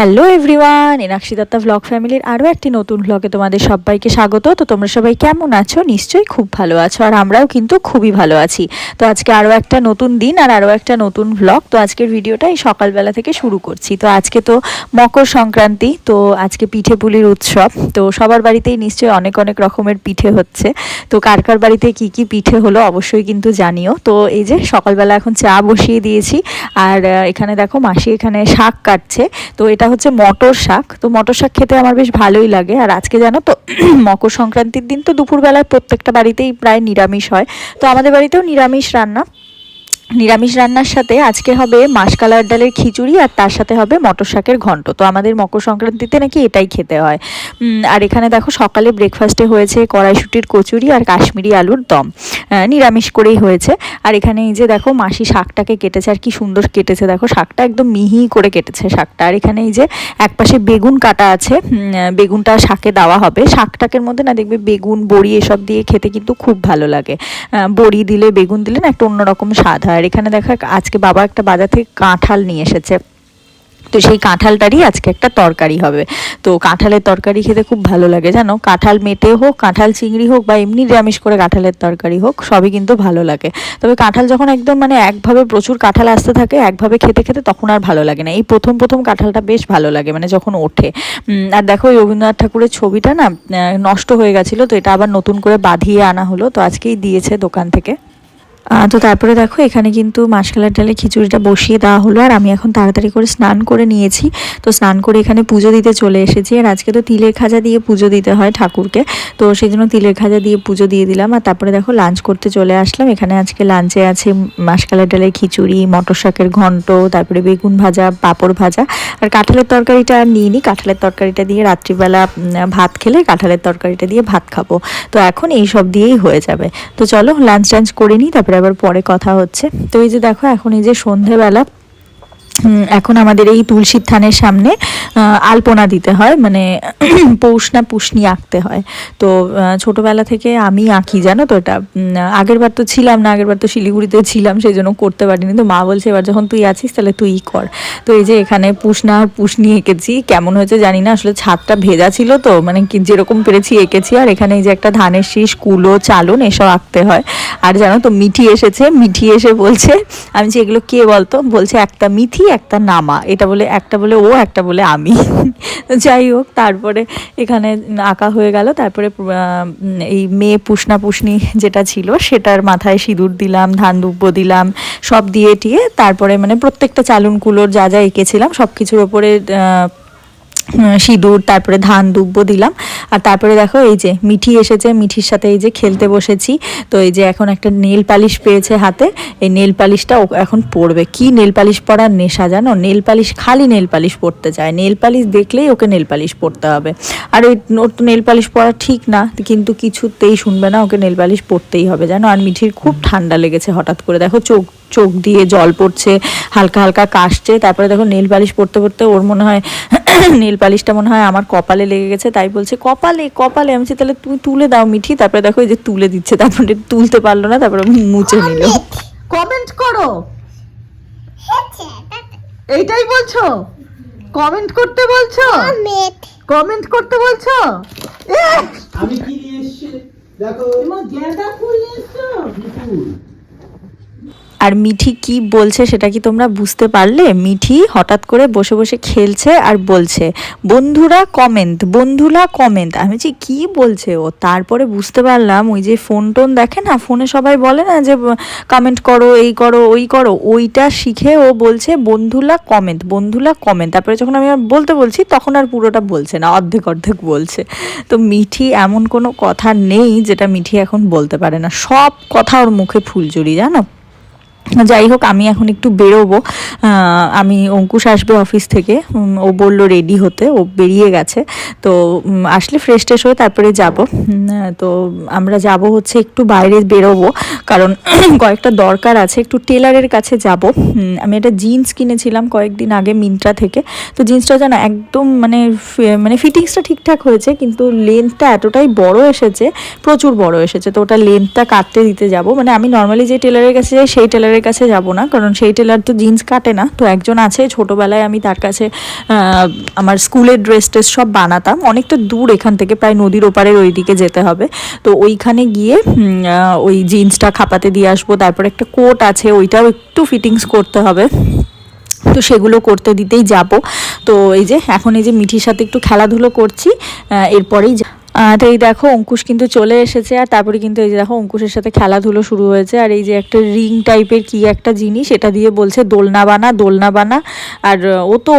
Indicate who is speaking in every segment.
Speaker 1: Hello everyone Enakshi Dutta vlog ফ্যামিলির আরও একটি নতুন ভ্লগে তোমাদের সবাইকে স্বাগত। তো তোমরা সবাই কেমন আছো? নিশ্চয়ই খুব ভালো আছো, আর আমরাও কিন্তু খুবই ভালো আছি। তো আজকে আরও একটা নতুন দিন আর আরও একটা নতুন ভ্লগ তো আজকের ভিডিওটা এই সকালবেলা থেকে শুরু করছি। তো আজকে তো মকর সংক্রান্তি, তো আজকে পিঠে পুলির উৎসব। তো সবার বাড়িতেই নিশ্চয়ই অনেক অনেক রকমের পিঠে হচ্ছে। তো কার কার বাড়িতে কি কি পিঠে হলো অবশ্যই কিন্তু জানিও। তো এই যে সকালবেলা এখন চা বসিয়ে দিয়েছি, আর এখানে দেখো মাসি এখানে শাক কাটছে। তো এটা হচ্ছে মটর শাক। তো মটর শাক খেতে আমার বেশ ভালোই লাগে। আর আজকে জানো তো, মকর সংক্রান্তির দিন তো দুপুরবেলায় প্রত্যেকটা বাড়িতেই প্রায় নিরামিষ হয়। তো আমাদের বাড়িতেও নিরামিষ রান্না। নিরামিষ রান্নার সাথে আজকে হবে মাসকালার ডালের খিচুড়ি আর তার সাথে হবে মটর শাকের ঘন্ট। তো আমাদের মকর সংক্রান্তিতে নাকি এটাই খেতে হয়। আর এখানে দেখো সকালে ব্রেকফাস্টে হয়েছে কড়াইশুটির কচুরি আর কাশ্মীরি আলুর দম। নিরামিষ করেই হয়েছে। আর এখানে এই যে দেখো মাসি শাকটাকে কেটেছে আর কি সুন্দর কেটেছে। দেখো শাকটা একদম মিহি করে কেটেছে শাকটা। আর এখানে এই যে একপাশে বেগুন কাটা আছে। বেগুনটা শাকে দেওয়া হবে। শাকটাকের মধ্যে না দেখবে বেগুন, বড়ি এসব দিয়ে খেতে কিন্তু খুব ভালো লাগে। বড়ি দিলে, বেগুন দিলে না একটা অন্যরকম স্বাদ হয়। আর এখানে দেখো, আজকে বাবা একটা বাজার থেকে কাঁঠাল নিয়ে এসেছে। তো সেই কাঁঠালটারই আজকে একটা তরকারি হবে। তো কাঁঠালের তরকারি খেতে খুব ভালো লাগে, জানো? কাঁঠাল মেটে হোক, কাঁঠাল চিংড়ি হোক বা এমনি নিরামিষ করে কাঁঠালের তরকারি হোক, সবই কিন্তু ভালো লাগে। তবে কাঁঠাল যখন একদম মানে একভাবে প্রচুর কাঁঠাল আসতে থাকে, একভাবে খেতে খেতে তখন আর ভালো লাগে না। এই প্রথম প্রথম কাঁঠালটা বেশ ভালো লাগে মানে যখন ওঠে। আর দেখো রবীন্দ্রনাথ ঠাকুরের ছবিটা না নষ্ট হয়ে গেছিল, তো এটা আবার নতুন করে বাঁধিয়ে আনা হলো, তো আজকেই দিয়েছে দোকান থেকে। তো তারপরে দেখো, এখানে কিন্তু মাসকালার ডালে খিচুড়িটা বসিয়ে দেওয়া হলো, আর আমি এখন তাড়াতাড়ি করে স্নান করে নিয়েছি। তো স্নান করে এখানে পুজো দিতে চলে এসেছি, আর আজকে তো তিলের খাজা দিয়ে পুজো দিতে হয় ঠাকুরকে। তো সেই জন্য তিলের খাজা দিয়ে পুজো দিয়ে দিলাম, আর তারপরে দেখো লাঞ্চ করতে চলে আসলাম। এখানে আজকে লাঞ্চে আছে মাসকালার ডালের খিচুড়ি, মটর শাকের ঘন্ট, তারপরে বেগুন ভাজা, পাঁপড় ভাজা। আর কাঁঠালের তরকারিটা আর নিয়ে নিই কাঁঠালের তরকারিটা দিয়ে রাত্রিবেলা ভাত খেলে কাঁঠালের তরকারিটা দিয়ে ভাত খাব। তো এখন এই সব দিয়েই হয়ে যাবে। তো চলো লাঞ্চ টাঞ্চ করে নিই, তারপরে আবার পরে কথা হচ্ছে। তো এই যে দেখো এখন এই যে সন্ধেবেলা এখন আমাদের এই তুলসীর থানের সামনে আলপনা দিতে হয় মানে পৌষ না পুষনি আঁকতে হয়। তো ছোটবেলা থেকে আমি আঁকি জানো তো এটা? উম, আগের বার তো ছিলাম না আগের বার তো শিলিগুড়িতে ছিলাম সেই জন্য করতে পারিনি। তো মা বলছে এবার যখন তুই আছিস তাহলে তুই কর। তো এই যে এখানে পুষনা আর পুষনি এঁকেছি কেমন হয়েছে জানি না আসলে ছাদটা ভেজা ছিল তো মানে কি যেরকম পেরেছি এঁকেছি। আর এখানে এই যে একটা ধানের শীষ কুলো চালন এসব আঁকতে হয়। আর জানো তো মিঠি এসেছে মিঠি এসে বলছে আমি যে এগুলো কে বলতো? বলছে একটা মিথি একটা নামা, এটা বলে একটা বলে ও, একটা বলে আমি। যাই হোক, তারপরে এখানে আঁকা হয়ে গেল, তারপরে এই মেয়ে পুষনা পুষনি যেটা ছিল, সেটার মাথায় সিঁদুর দিলাম, ধান দুব্য দিলাম, সব দিয়ে টিয়ে তারপরে মানে প্রত্যেকটা চালুনকুলোর যা যা এঁকেছিলাম সব কিছুর ওপরে সিঁদুর, তারপরে ধান দুব্ব দিলাম। আর তারপরে দেখো এই যে মিঠি এসেছে, মিঠির সাথে এই যে খেলতে বসেছি। তো এই যে এখন একটা নেল পালিশ পেয়েছে হাতে। এই নেল পালিশটা এখন পরবে কি নেল পালিশ পরার নেশা জানো? নেল পালিশ, খালি নেল পালিশ পড়তে চায়। নেল পালিশ দেখলেই ওকে নেল পালিশ পড়তে হবে। আর ওই ওর তো নেল পালিশ পরা ঠিক না, কিন্তু কিছুতেই শুনবে না ওকে নেল পালিশ পরতেই হবে, জানো? আর মিঠির খুব ঠান্ডা লেগেছে হঠাৎ করে। দেখো চোখ চোখ দিয়ে জল পড়ছে, হালকা হালকা কাশছে। তারপরে দেখো নেল পালিশ পড়তে পড়তে ওর মনে হয় নেল পালিশটা মনে হয় আমার কপালে লেগে গেছে তাই বলছে কপালে কপালে। আমি বলছি, তাহলে তুমি তুলে দাও মিঠি। তারপরে দেখো এই যে তুলে দিচ্ছে তারপরে তুলতে পারল না তারপরে মুছে নিল
Speaker 2: কমেন্ট করো। এইটাই বলছো? কমেন্ট করতে বলছো? কমেন্ট করতে বলছো?
Speaker 3: আমি কি নিয়ে এসেছি? দেখো।
Speaker 2: তোমার গেঁদা ফুল নিয়ে এসছো?
Speaker 1: আর মিঠি কি বলছে সেটা কি তোমরা বুঝতে পারলে? মিঠি হঠাৎ করে বসে বসে খেলছে আর বলছে, বন্ধুরা কমেন্ট বন্ধুরা কমেন্ট আমি যে কি বলছে ও? তারপরে বুঝতে পারলাম ওই যে ফোন টোন দেখে না, ফোনে সবাই বলে না যে কমেন্ট করো, এই করো, ওই করো। ওইটা শিখে ও বলছে বন্ধুলা কমেন্ট বন্ধুলা কমেন্ট তারপরে যখন আমি বলতে বলছি, তখন আর পুরোটা বলছে না, অর্ধেক অর্ধেক বলছে। তো মিঠি এমন কোনো কথা নেই যেটা মিঠি এখন বলতে পারে না। সব কথা ওর মুখে ফুলঝুরি, জানো? যাই হোক, আমি এখন একটু বেরোবো। আমি অঙ্কুশ আসবে অফিস থেকে। ও বলল রেডি হতে, ও বেরিয়ে গেছে। তো আসলে ফ্রেশ ট্রেশ হয়ে তারপরে যাব। তো, আমরা যাব হচ্ছে একটু বাইরে বেরোবো। কারণ কয়েকটা দরকার আছে, একটু টেলারের কাছে যাব। আমি একটা জিন্স কিনেছিলাম কয়েকদিন আগে মিন্ত্রা থেকে। তো জিন্সটা যেন একদম মানে মানে ফিটিংসটা ঠিকঠাক হয়েছে, কিন্তু লেন্থটা এতটাই বড় এসেছে, প্রচুর বড় এসেছে। তো ওটা লেন্থটা কাটতে দিতে যাব। মানে আমি নর্মালি যে টেলারের কাছে যাই, সেই টেলারের টেলারের কাছে যাব না, কারণ সেই টেলার তো জিন্স কাটে না। তো একজন আছে, ছোটোবেলায় আমি তার কাছে আমার স্কুলের ড্রেস টেস সব বানাতাম। অনেকটা দূর এখান থেকে, প্রায় নদীর ওপারের ওই দিকে যেতে হবে। তো ওইখানে গিয়ে ওই জিন্সটা খাপাতে দিয়ে আসব। তারপর একটা কোট আছে, ওইটাও একটু ফিটিংস করতে হবে। তো সেগুলো করতে দিতেই যাব। তো এই যে, এখন এই যে মিঠির সাথে একটু খেলাধুলো করছি এরপরেই তো এই দেখো অঙ্কুশ কিন্তু চলে এসেছে, আর তারপরে কিন্তু এই যে দেখো অঙ্কুশের সাথে খেলাধুলো শুরু হয়েছে, আর এই যে একটা রিং টাইপের কি একটা জিনিস এটা দিয়ে বলছে দোলনা বানা দোলনা বানা, আর, ও তো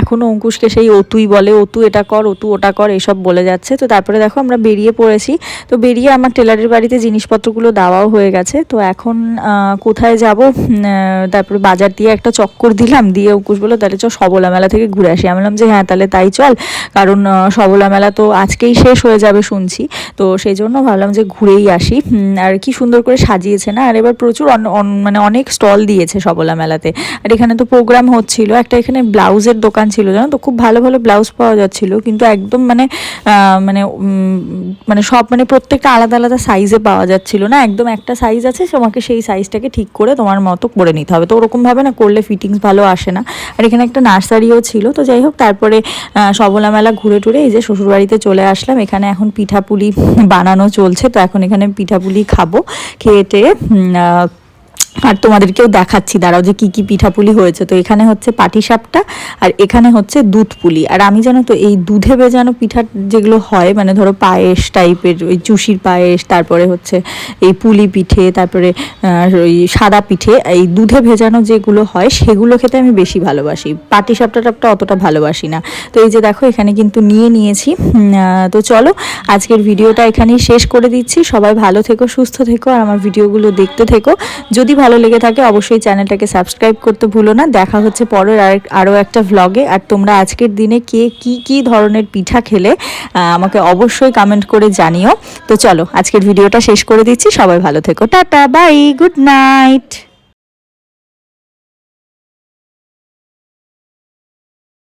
Speaker 1: এখনও অঙ্কুশকে সেই অতুই বলে, অতু এটা কর, অতু ওটা কর, এসব বলে যাচ্ছে। তো তারপরে দেখো আমরা বেরিয়ে পড়েছি, তো বেরিয়ে আমার টেলারের বাড়িতে জিনিসপত্রগুলো দেওয়াও হয়ে গেছে। তো এখন কোথায় যাব? তারপরে বাজার দিয়ে একটা চক্কর দিলাম, দিয়ে অঙ্কুশ বলল, তাহলে চ সবলা মেলা থেকে ঘুরে আসি। আমি বললাম যে হ্যাঁ তাহলে তাই চল, কারণ সবলা মেলা তো আজকেই শেষ হয়ে যাবে শুনছি। তো সেই জন্য ভাবলাম যে ঘুরেই আসি। আর কি সুন্দর করে সাজিয়েছে না? আর এবার প্রচুর মানে অনেক স্টল দিয়েছে সবলা মেলাতে। আর এখানে তো প্রোগ্রাম হচ্ছিল। একটা এখানে ব্লাউজের দোকান ছিল, জানো তো? খুব ভালো ভালো ব্লাউজ পাওয়া যাচ্ছিল। কিন্তু একদম মানে মানে মানে সব মানে প্রত্যেকটা আলাদা আলাদা সাইজে পাওয়া যাচ্ছিল না? একদম একটা সাইজ আছে, তোমাকে সেই সাইজটাকে ঠিক করে তোমার মতো করে নিতে হবে। তো ওরকমভাবে না করলে ফিটিংস ভালো আসে না। আর এখানে একটা নার্সারিও ছিল। তো যাই হোক, তারপরে সবলা মেলা ঘুরে টুরে এই যে শ্বশুরবাড়িতে চলে আসলাম। এখানে এখন পিঠাপুলি বানানো চলছে তো এখন এখানে পিঠাপুলি খাব খেয়ে টেয়ে আর তোমাদেরকেও দেখাচ্ছি, দাঁড়াও যে কি কি পিঠাপুলি হয়েছে। তো এখানে হচ্ছে পাটিসাপটা আর এখানে হচ্ছে দুধ পুলি আর আমি জানো তো, এই দুধে ভেজানো পিঠা যেগুলো হয় মানে ধরো পায়েস টাইপের, ওই চুষির পায়েস, তারপরে হচ্ছে এই পুলি পিঠে, তারপরে ওই সাদা পিঠে, এই দুধে ভেজানো যেগুলো হয়, সেগুলো খেতে আমি বেশি ভালোবাসি। পাটিসাপটা টাপটা অতটা ভালোবাসি না। তো এই যে দেখো, এখানে কিন্তু নিয়ে নিয়েছি। তো চলো, আজকের ভিডিওটা এখানেই শেষ করে দিচ্ছি। সবাই ভালো থেকো, সুস্থ থেকো, আর আমার ভিডিওগুলো দেখতে থেকো। যদি ভালো লেগে থাকে, অবশ্যই চ্যানেলটাকে সাবস্ক্রাইব করতে ভুলো না। দেখা হচ্ছে পরের আরও একটা ভ্লগে আর তোমরা আজকের দিনে কে কি কি ধরনের পিঠা খেলে আমাকে অবশ্যই কমেন্ট করে জানিও। তো চলো, আজকের ভিডিওটা শেষ করে দিচ্ছি। সবাই ভালো থেকো। Tata bye good night